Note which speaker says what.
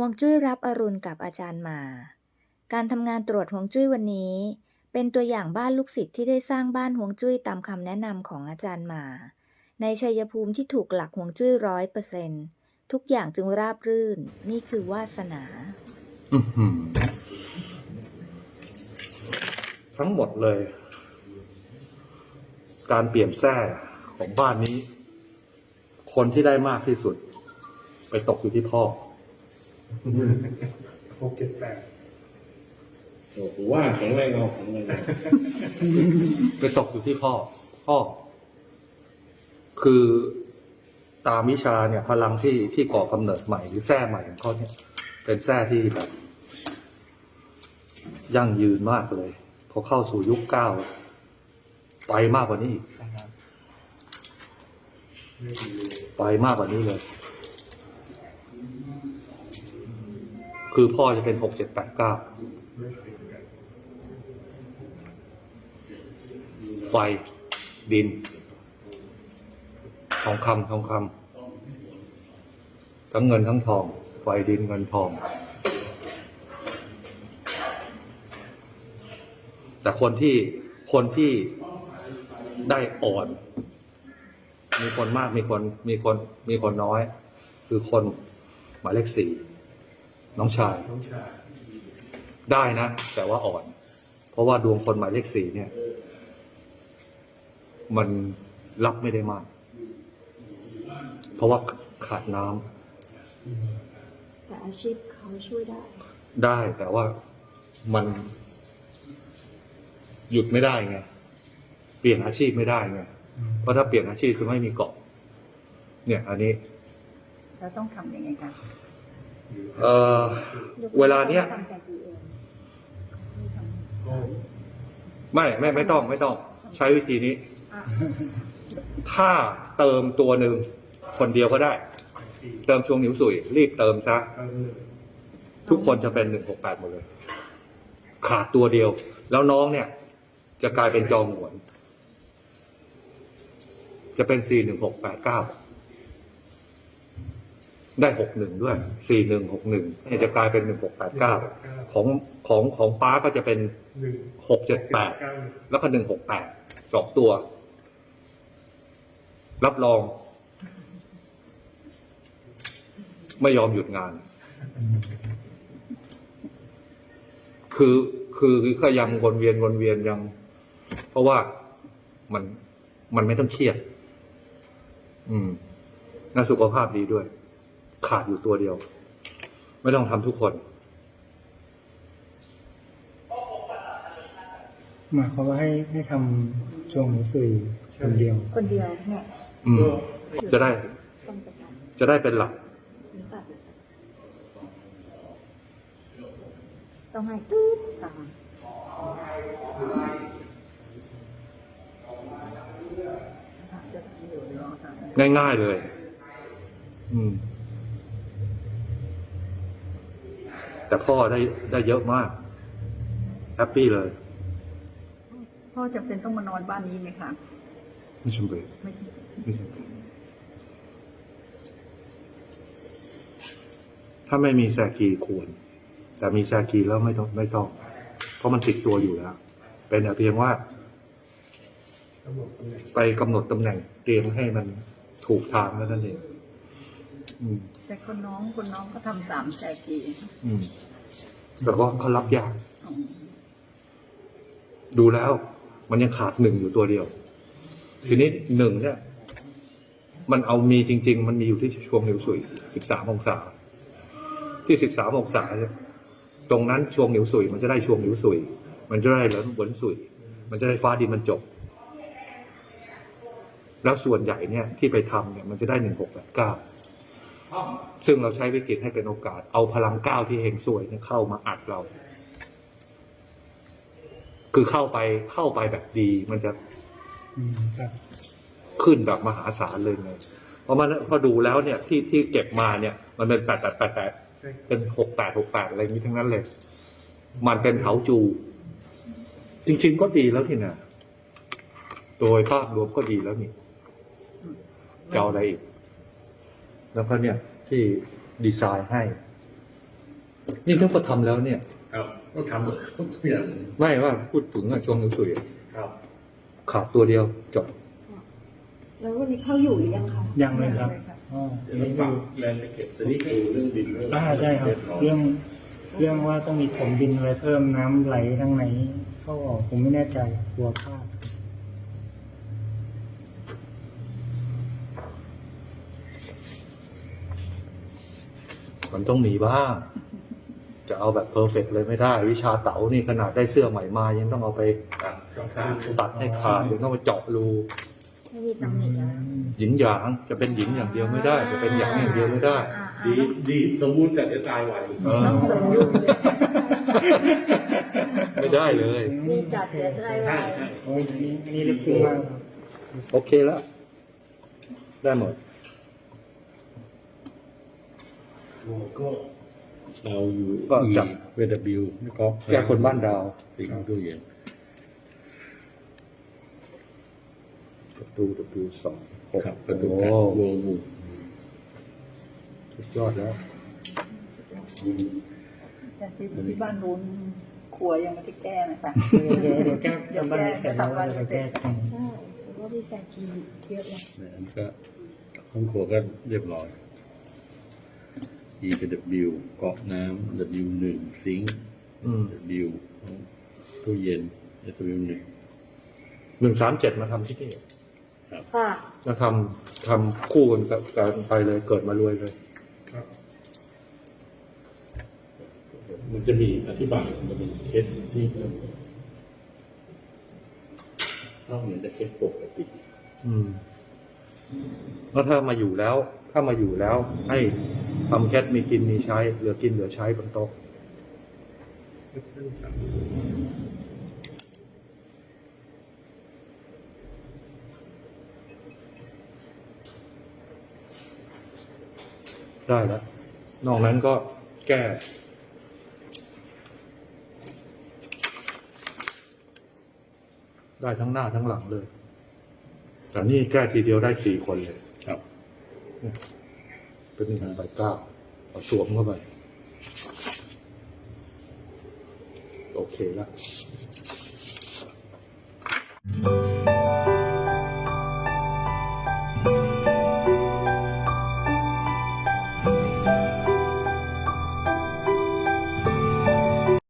Speaker 1: ห่วงจุ้ยรับอรุณกับอาจารย์มา การทำงานตรวจห่วงจุ้ยวันนี้ เป็นตัวอย่างบ้านลูกศิษย์ที่ได้สร้างบ้านห่วงจุ้ยตามคำแนะนำของอาจารย์มา ในชัยภูมิที่ถูกหลักห่วงจุ้ยร้อยเปอร์เซนทุกอย่างจึงราบรื่น นี่คือวาสนา
Speaker 2: ทั้งหมดเลย การเปลี่ยนแท้ของบ้านนี้ คนที่ได้มากที่สุด ไปตกอยู่ที่พ่อ
Speaker 3: หกเจ็ดแปด
Speaker 4: โอ้โหว่าแข็งแรงเอาแข็งแรงเอา
Speaker 2: ไปตกอยู่ที่พ่อพ่อคือตามวิชาเนี่ย พลังที่ที่ก่อกำเนิดใหม่หรือแท้ใหม่ของเขาเนี่ย เป็นแท้ที่แบบยั่งยืนมากเลย พอเข้าสู่ยุคเก้าไปมากกว่านี้อีก
Speaker 3: ไม่ดีเลย
Speaker 2: ไปมากกว่านี้เลย คือพ่อจะเป็นหกเจ็ดแปดเก้า
Speaker 3: ไฟ
Speaker 2: ดินทองคำทองคำทั้งเงินทั้งทอง ไฟดินเงินทอง แต่คนที่คนที่ได้อ่อน มีคนมากมีคนมีคนมีคนน้อย คือคนหมายเลขสี่ น้องชาย
Speaker 3: น้องชาย
Speaker 2: ได้นะ แต่ว่าอ่อน เพราะว่าดวงคนหมายเลขสี่เนี่ย มันรับไม่ได้มาก เพราะว่าขาดน้ำ
Speaker 5: แต่อาชีพเขาช่วยได้
Speaker 2: ได้แต่ว่ามัน หยุดไม่ได้ไง เปลี่ยนอาชีพไม่ได้ไง เพราะถ้าเปลี่ยนอาชีพคือไม่มีเกาะเนี่ย อันนี้
Speaker 5: เราต้องทำยังไงกัน
Speaker 2: เอ่อเวลาเนี้ย
Speaker 5: ไม่
Speaker 2: ไม่ไม่ต้องไม่ต้อง ใช้วิธีนี้ ถ้าเติมตัวหนึ่งคนเดียวก็ได้ เติมช่วงนิ้วสุยรีบเติมซะ ทุกคนจะเป็นหนึ่งหกแปดหมดเลย ขาดตัวเดียว แล้วน้องเนี่ย จะกลายเป็นจองหวน จะเป็นสี่หนึ่งหกแปดเก้า ได้หกหนึ่งด้วยสี่หนึ่งหกหนึ่งเนี่ยจะกลายเป็นหนึ่งหกแปดเก้าของของของป้าก็จะเป็น
Speaker 3: หนึ่ง
Speaker 2: หกเจ็ดแปด
Speaker 3: เก้าหนึ่ง
Speaker 2: แล้วก็หนึ่งหกแปดสองตัว รับรอง ไม่ยอมหยุดงานคือคือคือก็ยังวนเวียนวนเวียนยัง เพราะว่ามันมันไม่ต้องเครียด อืมน่าสุขภาพดีด้วย ขาดอยู่ตัวเดียว ไม่ต้องทำทุกคน
Speaker 6: หมายความว่าให้ให้ทำจวงหนูสุยคนเดียว
Speaker 5: คนเดียวเนี่ย
Speaker 2: อืมจะได้
Speaker 5: ต้องไปท
Speaker 2: จะได้เป็นหลักำ
Speaker 5: หรือเปล่าต้องให้ตืดตามจะทำอยู่เนาะค่ะ
Speaker 2: ง่ายๆเลย อืม แต่พ่อได้ได้เยอะมากแฮปปี้เลย
Speaker 5: พ่อจำเป็นต้องมานอนบ้านนี้ไหมคะ
Speaker 2: ไม่จำเป็น
Speaker 5: ไม่ใช่
Speaker 2: ไม่จำเป็นถ้าไม่มีแซกีควร แต่มีแซกีแล้วไม่ต้องไม่ต้อง เพราะมันติดตัวอยู่แล้ว เป็นแต่เพียงว่า
Speaker 3: ทั้งหมดตำแหน่ง
Speaker 2: ไปกำหนดตำแหน่งเตรียมให้มันถูกทางแล้วนั่นเองอืม
Speaker 5: แต่คนน้องคนน้องก็ทำสามแจกี
Speaker 2: อืมแต่ว่าเขารับยาก ดูแล้ว มันยังขาดหนึ่งอยู่ตัวเดียว ทีนี้หนึ่งเนี่ย มันเอามีจริง ๆ มันมีอยู่ที่ช่วงนิ้วสุยสิบสามองศา ที่สิบสามองศาเนี่ยตรงนั้นช่วงนิ้วสุย มันจะได้ช่วงนิ้วสุย มันจะได้เหลินหวนสุย มันจะได้ฟ้าดินมันจบ แล้วส่วนใหญ่เนี่ยที่ไปทำเนี่ย มันจะได้หนึ่งหกแปดเก้า ซึ่งเราใช้วิกฤตให้เป็นโอกาส เอาพลังเก้าที่เฮงสวยเนี่ยเข้ามาอัดเรา คือเข้าไปเข้าไปแบบดีมันจะ
Speaker 6: อืมครับ
Speaker 2: ขึ้นแบบมหาศาลเลยไงเพราะมันพอดูแล้วเนี่ยที่ที่เก็บมาเนี่ย มันเป็นแปดแปดแปดแปดเป็นหกแปดหกแปดอะไรอย่างนี้ทั้งนั้นเลย มันเป็นเถาจู จริงๆก็ดีแล้วที่นะโดยภาพรวมก็ดีแล้วนี่จะเอาอะไรอีก แล้วก็เนี่ยที่ดีไซน์ให้ นี่นึกว่าทำแล้วเนี่ย
Speaker 4: ครับต้องทำหมดทุกอย่าง
Speaker 2: ไม่ว่าพูดถึงอะช่วงนิ้วสุยอะ
Speaker 4: ครับ
Speaker 2: ขาดตัวเดียวจบ
Speaker 5: แล้ววันนี้เข้าอยู่หรือยังคะ
Speaker 6: ยังเลยครับอ๋อ
Speaker 4: เดี๋
Speaker 6: อั
Speaker 4: ย
Speaker 6: น
Speaker 4: วต้อ
Speaker 6: นี้
Speaker 4: งป
Speaker 6: ดู
Speaker 4: รับแรงตะเก็บแต่นี่คือเรื่องดินเรื่อง
Speaker 6: อ่าใช่ครับ เรื่องเรื่องว่าต้องมีถมดินอะไรเพิ่มน้ำไหลทางไหนเข้าออกผมไม่แน่ใจกลัวพลาด
Speaker 2: มันต้องมีบ้าง จะเอาแบบเพอร์เฟกเลยไม่ได้ วิชาเต๋านี่ขนาดได้เสื้อใหม่มา ยังต้องเอาไป
Speaker 4: ตัดกับข้าง
Speaker 2: ตัดให้ขาดยังต้องไปเจาะรู
Speaker 5: ไม่มีตำหนิแล้ว
Speaker 2: หยินหยางจะเป็นหญิงอย่างเดียวไม่ได้ จะเป็นหยางอย่างเดียวไม่ได้
Speaker 5: อ่า
Speaker 4: ดีดีสมบูรณ์แต่จะตายไว
Speaker 2: เออ
Speaker 5: ต้องสมดุลเลย
Speaker 2: ไม่ได้เลย
Speaker 5: มีจัดเดี๋ยวจะได้ไว
Speaker 4: ใช่ใช่
Speaker 6: โอ้ยอันนี้อันนี้ลึกซึ้งมากครับ
Speaker 2: โอเคแล้ว ได้หมด
Speaker 4: ก็
Speaker 7: เราอยู่
Speaker 2: ก็จับ
Speaker 7: เวดบิวนี่ก็
Speaker 2: แก้คนบ้านดาว
Speaker 7: สิงตู้เย็น
Speaker 2: ประตูประตูสองหก
Speaker 7: ครับประตู
Speaker 2: โอ้
Speaker 7: แปดโวลู
Speaker 2: สุดยอดแล้ว
Speaker 8: แต่ที่ที่บ้านนู้นครัวยังไม่ได้แก้นะคะ
Speaker 6: เดี๋ยวเดี๋ยวแก้ทำบ้านเสร็จแล้วเดี๋ยวไปแก้แต่ง
Speaker 5: ใช่เพราะว่ามีแซกีเยอะเลย
Speaker 7: เนี่ยอันนี้ก็ห้องครัวก็เรียบร้อย E เป็น W เกาะน้ำ W หนึ่งซิงค์
Speaker 2: อืม
Speaker 7: W ตู้เย็น W หนึ่ง
Speaker 2: หนึ่งสามเจ็ดมาทำที่นี่
Speaker 5: ค่ะ
Speaker 2: มาทำทำคู่กันกับการไปเลยเกิดมารวยเลย
Speaker 4: ครับ
Speaker 7: มันจะมีอธิบายมันเป็นเคสที่นอกเหนือจากเคสปกติ
Speaker 2: อืม แล้วถ้ามาอยู่แล้ว ถ้ามาอยู่แล้ว ให้ทำแคทมีกินมีใช้ เหลือกินเหลือใช้บนโต๊ะได้แล้ว นอกนั้นก็แก้ได้ทั้งหน้าทั้งหลังเลย แต่นี่แก้ทีเดียวได้สี่คนเลย
Speaker 7: ครับ
Speaker 2: เป็นหนึ่งใบเก้าเอาสวมเข้าไป โอเคแล้ว